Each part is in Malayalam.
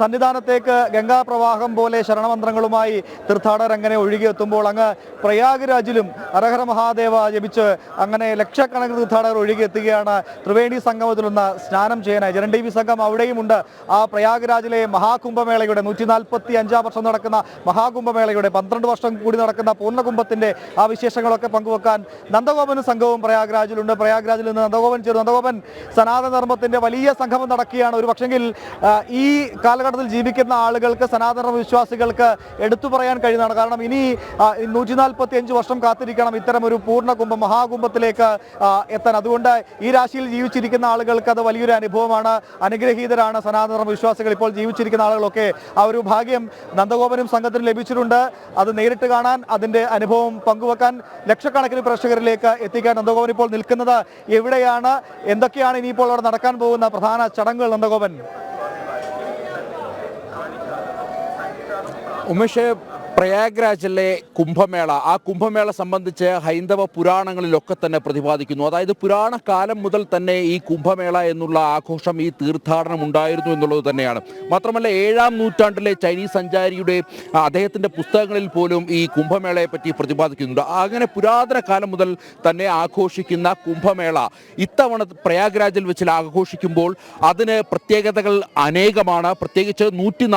സന്നിധാനത്തേക്ക് ഗംഗാപ്രവാഹം പോലെ ശരണമന്ത്രങ്ങളുമായി തീർത്ഥാടകർ അങ്ങനെ ഒഴുകിയെത്തുമ്പോൾ അങ്ങ് പ്രയാഗ്രാജിലും അരഹര മഹാദേവ ജപിച്ച് അങ്ങനെ ലക്ഷക്കണക്കിന് തീർത്ഥാടകർ ഒഴുകിയെത്തുകയാണ് ത്രിവേണി സംഗമത്തിലൊന്ന് സ്നാനം ചെയ്യാനായി. ജനം ടി വി സംഘം അവിടെയുമുണ്ട്. ആ പ്രയാഗ്രാജിലെ മഹാകുംഭമേളയുടെ നൂറ്റി നാൽപ്പത്തി അഞ്ചാം വർഷം നടക്കുന്ന മഹാകുംഭമേളയുടെ പന്ത്രണ്ട് വർഷം കൂടി നടക്കുന്ന പൂർണകുംഭത്തിന്റെ ആ വിശേഷങ്ങളൊക്കെ പങ്കുവെക്കാൻ നന്ദഗോപനും സംഘവും പ്രയാഗ്രാജിലുണ്ട്. പ്രയാഗ്രാജിൽ നിന്ന് നന്ദഗോപൻ ചേർന്നു. നന്ദഗോപൻ സനാതന ധർമ്മത്തിന്റെ വലിയ സംഗമം നടക്കുകയാണ്. ഒരു പക്ഷെങ്കിൽ ഈ ഈ കാലഘട്ടത്തിൽ ജീവിക്കുന്ന ആളുകൾക്ക് സനാതന വിശ്വാസികൾക്ക് എടുത്തു പറയാൻ കഴിയുന്നതാണ്. കാരണം ഇനി നൂറ്റി നാൽപ്പത്തി അഞ്ച് വർഷം കാത്തിരിക്കണം ഇത്തരം ഒരു പൂർണ കുംഭം മഹാകുംഭത്തിലേക്ക് എത്താൻ. അതുകൊണ്ട് ഈ രാശിയിൽ ജീവിച്ചിരിക്കുന്ന ആളുകൾക്ക് അത് വലിയൊരു അനുഭവമാണ്. അനുഗ്രഹീതരാണ് സനാതന വിശ്വാസികൾ. ഇപ്പോൾ ജീവിച്ചിരിക്കുന്ന ആളുകളൊക്കെ ആ ഒരു ഭാഗ്യം നന്ദഗോപനും സംഘത്തിനും ലഭിച്ചിട്ടുണ്ട്. അത് നേരിട്ട് കാണാൻ അതിന്റെ അനുഭവം പങ്കുവെക്കാൻ ലക്ഷക്കണക്കിന് പ്രേക്ഷകരിലേക്ക് എത്തിക്കാൻ നന്ദഗോപൻ ഇപ്പോൾ നിൽക്കുന്നത് എവിടെയാണ്? എന്തൊക്കെയാണ് ഇനിയിപ്പോൾ അവിടെ നടക്കാൻ പോകുന്ന പ്രധാന ചടങ്ങുകൾ നന്ദഗോപൻ? o പ്രയാഗ്രാജിലെ കുംഭമേള. ആ കുംഭമേള സംബന്ധിച്ച് ഹൈന്ദവ പുരാണങ്ങളിലൊക്കെ തന്നെ പ്രതിപാദിക്കുന്നു. അതായത് പുരാണ കാലം മുതൽ തന്നെ ഈ കുംഭമേള എന്നുള്ള ആഘോഷം ഈ തീർത്ഥാടനം ഉണ്ടായിരുന്നു എന്നുള്ളത് തന്നെയാണ്. മാത്രമല്ല ഏഴാം നൂറ്റാണ്ടിലെ ചൈനീസ് സഞ്ചാരിയുടെ അദ്ദേഹത്തിന്റെ പുസ്തകങ്ങളിൽ പോലും ഈ കുംഭമേളയെ പറ്റി പ്രതിപാദിക്കുന്നുണ്ട്. അങ്ങനെ പുരാതന കാലം മുതൽ തന്നെ ആഘോഷിക്കുന്ന കുംഭമേള ഇത്തവണ പ്രയാഗ്രാജിൽ വെച്ച് ആഘോഷിക്കുമ്പോൾ അതിന് പ്രത്യേകതകൾ അനേകമാണ്. പ്രത്യേകിച്ച് നൂറ്റി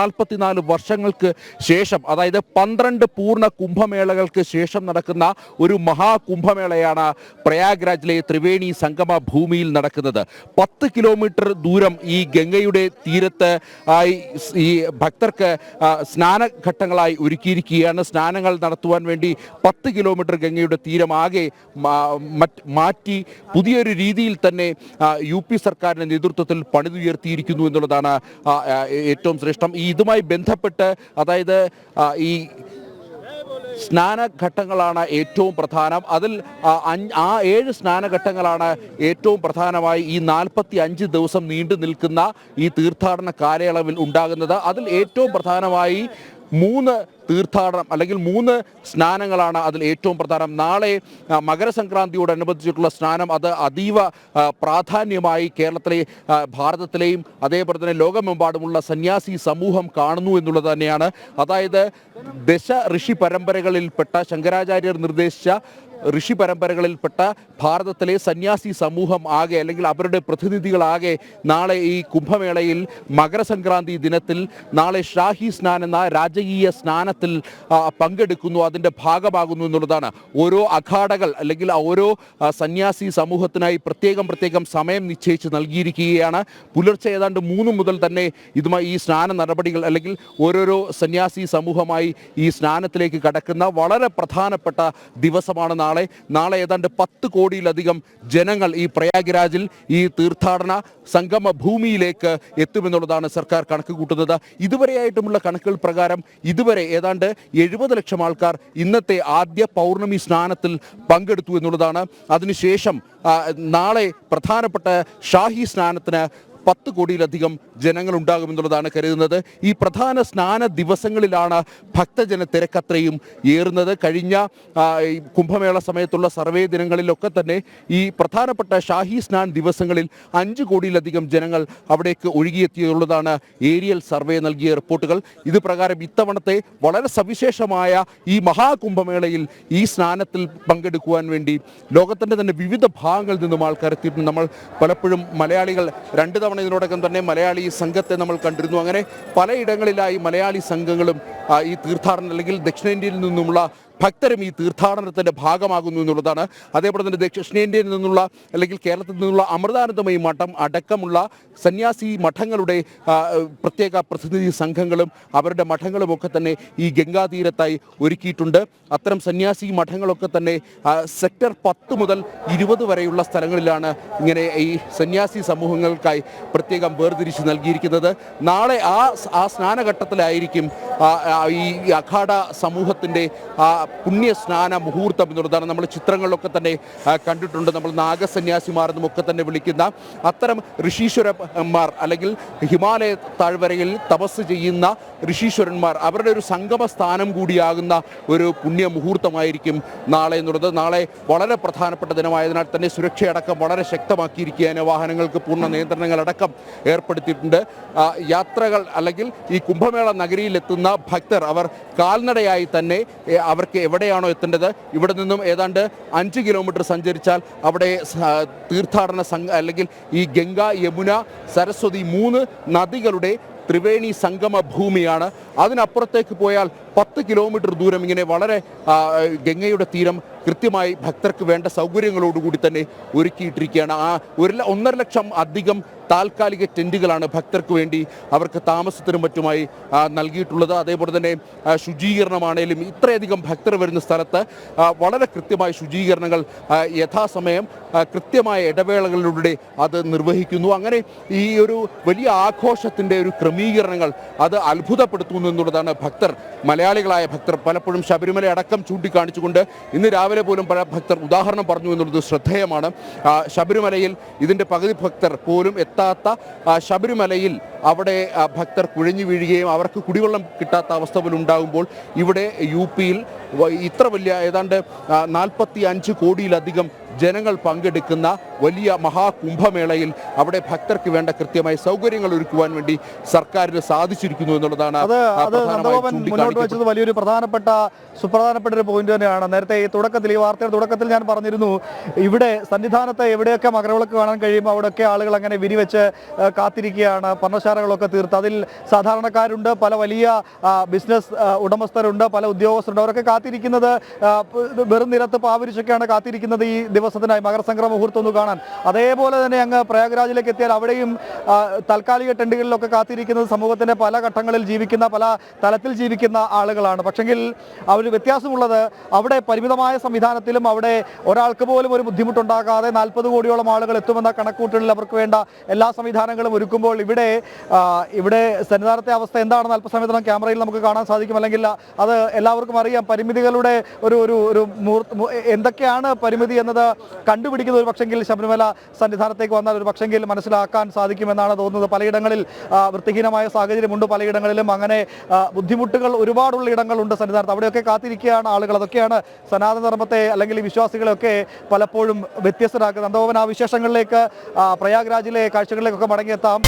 വർഷങ്ങൾക്ക് ശേഷം അതായത് പന്ത്രണ്ട് പൂർണ കുംഭമേളകൾക്ക് ശേഷം നടക്കുന്ന ഒരു മഹാകുംഭമേളയാണ് പ്രയാഗ്രാജിലെ ത്രിവേണി സംഗമ ഭൂമിയിൽ നടക്കുന്നത്. പത്ത് കിലോമീറ്റർ ദൂരം ഈ ഗംഗയുടെ തീരത്ത് ഈ ഭക്തർക്ക് സ്നാനഘട്ടങ്ങളായി ഒരുക്കിയിരിക്കുകയാണ്. സ്നാനങ്ങൾ നടത്തുവാൻ വേണ്ടി പത്ത് കിലോമീറ്റർ ഗംഗയുടെ തീരം ആകെ മാറ്റി പുതിയൊരു രീതിയിൽ തന്നെ യു പി സർക്കാരിന്റെ നേതൃത്വത്തിൽ പണിതുയർത്തിയിരിക്കുന്നു എന്നുള്ളതാണ് ഏറ്റവും ശ്രേഷ്ഠം. ഈ ഇതുമായി ബന്ധപ്പെട്ട് അതായത് ഈ സ്നാനഘട്ടങ്ങളാണ് ഏറ്റവും പ്രധാനം. അതിൽ ആ, ഏഴ് സ്നാനഘട്ടങ്ങളാണ് ഏറ്റവും പ്രധാനമായി ഈ നാൽപ്പത്തി അഞ്ച് ദിവസം നീണ്ടു നിൽക്കുന്ന ഈ തീർത്ഥാടന കാലയളവിൽ ഉണ്ടാകുന്നത്. അതിൽ ഏറ്റവും പ്രധാനമായി മൂന്ന് തീർത്ഥാടനം അല്ലെങ്കിൽ മൂന്ന് സ്നാനങ്ങളാണ് അതിൽ ഏറ്റവും പ്രധാനം. നാളെ മകരസംക്രാന്തിയോടനുബന്ധിച്ചിട്ടുള്ള സ്നാനം അത് അതീവ പ്രാധാന്യമായി കേരളത്തിലെ ഭാരതത്തിലെയും അതേപോലെ തന്നെ ലോകമെമ്പാടുമുള്ള സന്യാസി സമൂഹം കാണുന്നു എന്നുള്ളത് തന്നെയാണ്. അതായത് ദശ ഋഷി പരമ്പരകളിൽപ്പെട്ട ശങ്കരാചാര്യർ നിർദ്ദേശിച്ച ഋഷി പരമ്പരകളിൽപ്പെട്ട ഭാരതത്തിലെ സന്യാസി സമൂഹം ആകെ അല്ലെങ്കിൽ അവരുടെ പ്രതിനിധികളാകെ നാളെ ഈ കുംഭമേളയിൽ മകരസംക്രാന്തി ദിനത്തിൽ നാളെ ഷാഹി സ്നാൻ എന്ന രാജകീയ സ്നാനത്തിൽ ആ, പങ്കെടുക്കുന്നു അതിന്റെ ഭാഗമാകുന്നു എന്നുള്ളതാണ്. ഓരോ അഖാഡകൾ അല്ലെങ്കിൽ ഓരോ സന്യാസി സമൂഹത്തിനായി പ്രത്യേകം പ്രത്യേകം സമയം നിശ്ചയിച്ച് നൽകിയിരിക്കുകയാണ്. പുലർച്ചെ ഏതാണ്ട് മൂന്ന് മുതൽ തന്നെ ഇതുമായി ഈ സ്നാന നടപടികൾ അല്ലെങ്കിൽ ഓരോരോ സന്യാസി സമൂഹമായി ഈ സ്നാനത്തിലേക്ക് കടക്കുന്ന വളരെ പ്രധാനപ്പെട്ട ദിവസമാണ് നാളെ. നാളെ ഏതാണ്ട് പത്ത് കോടിയിലധികം ജനങ്ങൾ ഈ പ്രയാഗ്രാജിൽ ഈ തീർത്ഥാടന സംഗമ ഭൂമിയിലേക്ക് എത്തുമെന്നുള്ളതാണ് സർക്കാർ കണക്ക് കൂട്ടുന്നത്. ഇതുവരെയായിട്ടുമുള്ള കണക്കുകൾ പ്രകാരം ഇതുവരെ ഏതാണ്ട് എഴുപത് ലക്ഷം ആൾക്കാർ ഇന്നത്തെ ആദ്യ പൗർണമി സ്നാനത്തിൽ പങ്കെടുത്തു എന്നുള്ളതാണ്. അതിനുശേഷം നാളെ പ്രധാനപ്പെട്ട ഷാഹി സ്നാനത്തിന് പത്ത് കോടിയിലധികം ജനങ്ങൾ ഉണ്ടാകുമെന്നുള്ളതാണ് കരുതുന്നത്. ഈ പ്രധാന സ്നാന ദിവസങ്ങളിലാണ് ഭക്തജന തിരക്കത്രയും ഏറുന്നത്. കഴിഞ്ഞ കുംഭമേള സമയത്തുള്ള സർവേ ദിനങ്ങളിലൊക്കെ തന്നെ ഈ പ്രധാനപ്പെട്ട ഷാഹി സ്നാൻ ദിവസങ്ങളിൽ അഞ്ച് കോടിയിലധികം ജനങ്ങൾ അവിടേക്ക് ഒഴുകിയെത്തിയുള്ളതാണ് ഏരിയൽ സർവേ നൽകിയ റിപ്പോർട്ടുകൾ. ഇത് പ്രകാരം ഇത്തവണത്തെ വളരെ സവിശേഷമായ ഈ മഹാകുംഭമേളയിൽ ഈ സ്നാനത്തിൽ പങ്കെടുക്കുവാൻ വേണ്ടി ലോകത്തിന്റെ തന്നെ വിവിധ ഭാഗങ്ങളിൽ നിന്നും ആൾക്കാർ എത്തിയിട്ടുണ്ട് നമ്മൾ പലപ്പോഴും മലയാളികൾ രണ്ട് ഇതിനോടകം തന്നെ മലയാളി സംഘത്തെ നമ്മൾ കണ്ടിരുന്നു. അങ്ങനെ പലയിടങ്ങളിലായി മലയാളി സംഘങ്ങളും ഈ തീർത്ഥാടനം അല്ലെങ്കിൽ ദക്ഷിണേന്ത്യയിൽ നിന്നുമുള്ള ഭക്തരും ഈ തീർത്ഥാടനത്തിന്റെ ഭാഗമാകുന്നു എന്നുള്ളതാണ്. അതേപോലെ തന്നെ ദക്ഷിണേന്ത്യയിൽ നിന്നുള്ള അല്ലെങ്കിൽ കേരളത്തിൽ നിന്നുള്ള അമൃതാനന്ദമയി മഠം അടക്കമുള്ള സന്യാസി മഠങ്ങളുടെ പ്രത്യേക പ്രതിനിധി സംഘങ്ങളും അവരുടെ മഠങ്ങളും ഒക്കെ തന്നെ ഈ ഗംഗാതീരത്തായി ഒരുക്കിയിട്ടുണ്ട്. അത്തരം സന്യാസി മഠങ്ങളൊക്കെ തന്നെ സെക്ടർ പത്ത് മുതൽ ഇരുപത് വരെയുള്ള സ്ഥലങ്ങളിലാണ് ഇങ്ങനെ ഈ സന്യാസി സമൂഹങ്ങൾക്കായി പ്രത്യേകം വേർതിരിച്ച് നൽകിയിരിക്കുന്നത്. നാളെ ആ ആ സ്നാനഘട്ടത്തിലായിരിക്കും ഈ അഖാഡ സമൂഹത്തിന്റെ പുണ്യ സ്നാന മുഹൂർത്തം എന്നുള്ളതാണ് നമ്മൾ ചിത്രങ്ങളിലൊക്കെ തന്നെ കണ്ടിട്ടുണ്ട്. നമ്മൾ നാഗസന്യാസിമാർ ഒക്കെ തന്നെ വിളിക്കുന്ന അത്തരം ഋഷീശ്വരന്മാർ അല്ലെങ്കിൽ ഹിമാലയ താഴ്വരയിൽ തപസ് ചെയ്യുന്ന ഋഷീശ്വരന്മാർ അവരുടെ ഒരു സംഗമ സ്ഥാനം കൂടിയാകുന്ന ഒരു പുണ്യ മുഹൂർത്തമായിരിക്കും നാളെ എന്നുള്ളത്. നാളെ വളരെ പ്രധാനപ്പെട്ട ദിനമായതിനാൽ തന്നെ സുരക്ഷയടക്കം വളരെ ശക്തമാക്കിയിരിക്കുകയാണ്. വാഹനങ്ങൾക്ക് പൂർണ നിയന്ത്രണങ്ങളടക്കം ഏർപ്പെടുത്തിയിട്ടുണ്ട്. യാത്രകൾ അല്ലെങ്കിൽ ഈ കുംഭമേള നഗരിയിലെത്തുന്ന ഭക്തർ അവർ കാൽനടയായി തന്നെ അവർക്ക് എവിടെയാണോ എത്തേണ്ടത്? ഇവിടെ നിന്നും ഏതാണ്ട് അഞ്ച് കിലോമീറ്റർ സഞ്ചരിച്ചാൽ അവിടെ തീർത്ഥാടന സംഘ അല്ലെങ്കിൽ ഈ ഗംഗ യമുന സരസ്വതി മൂന്ന് നദികളുടെ ത്രിവേണി സംഗമ ഭൂമിയാണ് അതിനപ്പുറത്തേക്ക് പോയാൽ പത്ത് കിലോമീറ്റർ ദൂരം ഇങ്ങനെ വളരെ ഗംഗയുടെ തീരം കൃത്യമായി ഭക്തർക്ക് വേണ്ട സൗകര്യങ്ങളോടുകൂടി തന്നെ ഒരുക്കിയിട്ടിരിക്കുകയാണ്. ആ ഒരു ഒന്നര ലക്ഷം അധികം താൽക്കാലിക ടെന്റുകളാണ് ഭക്തർക്ക് വേണ്ടി അവർക്ക് താമസത്തിനും മറ്റുമായി നൽകിയിട്ടുള്ളത്. അതേപോലെ തന്നെ ശുചീകരണമാണേലും ഇത്രയധികം ഭക്തർ വരുന്ന സ്ഥലത്ത് വളരെ കൃത്യമായ ശുചീകരണങ്ങൾ യഥാസമയം കൃത്യമായ ഇടവേളകളിലൂടെ അത് നിർവഹിക്കുന്നു. അങ്ങനെ ഈ ഒരു വലിയ ആഘോഷത്തിന്റെ ഒരു ക്രമീകരണങ്ങൾ അത് അത്ഭുതപ്പെടുത്തുന്നു എന്നുള്ളതാണ് ഭക്തർ മലയാളികളായ ഭക്തർ പലപ്പോഴും ശബരിമല അടക്കം ചൂണ്ടിക്കാണിച്ചുകൊണ്ട് ഇന്ന് രാവിലെ പോലും പല ഭക്തർ ഉദാഹരണം പറഞ്ഞു എന്നുള്ളത് ശ്രദ്ധേയമാണ്. ശബരിമലയിൽ ഇതിന്റെ പകുതി ഭക്തർ പോലും എത്താത്ത ശബരിമലയിൽ അവിടെ ഭക്തർ കുഴഞ്ഞു വീഴുകയും അവർക്ക് കുടിവെള്ളം കിട്ടാത്ത അവസ്ഥ പോലും ഉണ്ടാകുമ്പോൾ ഇവിടെ യു പിയിൽ ഇത്ര വലിയ ഏതാണ്ട് നാൽപ്പത്തി അഞ്ച് കോടിയിലധികം ജനങ്ങൾ പങ്കെടുക്കുന്ന വലിയ മഹാകുംഭമേളയിൽ അവിടെ ഭക്തർക്ക് വേണ്ട കൃത്യമായ സൗകര്യങ്ങൾ ഒരുക്കുവാൻ വേണ്ടി സർക്കാരിന് സാധിച്ചിരിക്കുന്നു എന്നുള്ളതാണ് മുന്നോട്ട്. വെച്ചത് വലിയൊരു പ്രധാനപ്പെട്ട സുപ്രധാനപ്പെട്ട ഒരു പോയിന്റ് തന്നെയാണ്. നേരത്തെ ഈ തുടക്കത്തിൽ ഈ വാർത്തയുടെ തുടക്കത്തിൽ ഞാൻ പറഞ്ഞിരുന്നു ഇവിടെ സന്നിധാനത്തെ എവിടെയൊക്കെ മകരവിളക്ക് കാണാൻ കഴിയുമ്പോൾ അവിടെയൊക്കെ ആളുകൾ അങ്ങനെ വിരിവെച്ച് കാത്തിരിക്കുകയാണ്. പർണശാലകളൊക്കെ തീർത്ത്. അതിൽ സാധാരണക്കാരുണ്ട് പല വലിയ ബിസിനസ് ഉടമസ്ഥരുണ്ട് പല ഉദ്യോഗസ്ഥരുണ്ട്. അവരൊക്കെ കാത്തിരിക്കുന്നത് വെറും നിരത്ത് പാവരിച്ചൊക്കെയാണ് കാത്തിരിക്കുന്നത് ഈ ദിവസത്തിനായി മകരസംക്രമ മുഹൂർത്തം ഒന്ന് കാണാൻ. അതേപോലെ തന്നെ അങ്ങ് പ്രയാഗ്രാജിലേക്ക് എത്തിയാൽ അവിടെയും താൽക്കാലിക ടെൻഡുകളിലൊക്കെ കാത്തിരിക്കുന്നത് സമൂഹത്തിന്റെ പല ഘട്ടങ്ങളിൽ ജീവിക്കുന്ന പല തലത്തിൽ ജീവിക്കുന്ന ആളുകളാണ്. പക്ഷെങ്കിൽ ഒരു വ്യത്യാസമുള്ളത് അവിടെ പരിമിതമായ സംവിധാനത്തിലും അവിടെ ഒരാൾക്ക് പോലും ഒരു ബുദ്ധിമുട്ടുണ്ടാകാതെ നാൽപ്പത് കോടിയോളം ആളുകൾ എത്തുമെന്ന കണക്കൂട്ടലിൽ അവർക്ക് വേണ്ട എല്ലാ സംവിധാനങ്ങളും ഒരുക്കുമ്പോൾ ഇവിടെ ഇവിടെ സന്നിധാനത്തെ അവസ്ഥ എന്താണെന്ന് അല്പസമയത്തിനും ക്യാമറയിൽ നമുക്ക് കാണാൻ സാധിക്കും. അല്ലെങ്കിൽ അത് എല്ലാവർക്കും അറിയാം. പരിമിതികളുടെ ഒരു ഒരു ഒരു എന്തൊക്കെയാണ് പരിമിതി എന്നത്? കണ്ടുപിടിക്കുന്ന ഒരു പക്ഷെങ്കിൽ ശബരിമല സന്നിധാനത്തേക്ക് വന്നാൽ ഒരു പക്ഷെങ്കിൽ മനസ്സിലാക്കാൻ സാധിക്കുമെന്നാണ് തോന്നുന്നത്. പലയിടങ്ങളിൽ വൃത്തിഹീനമായ സാഹചര്യമുണ്ട്. പലയിടങ്ങളിലും അങ്ങനെ ബുദ്ധിമുട്ടുകൾ ഒരുപാടുള്ള ഇടങ്ങളുണ്ട് സന്നിധാനത്ത്. അവിടെയൊക്കെ കാത്തിരിക്കുകയാണ് ആളുകൾ. അതൊക്കെയാണ് സനാതനധർമ്മത്തെ അല്ലെങ്കിൽ വിശ്വാസികളെയൊക്കെ പലപ്പോഴും വ്യത്യസ്തരാക്കുന്നത്. അന്തോവൻ ആ വിശേഷങ്ങളിലേക്ക് പ്രയാഗ്രാജിലെ കാഴ്ചകളിലേക്കൊക്കെ മടങ്ങിയെത്താം.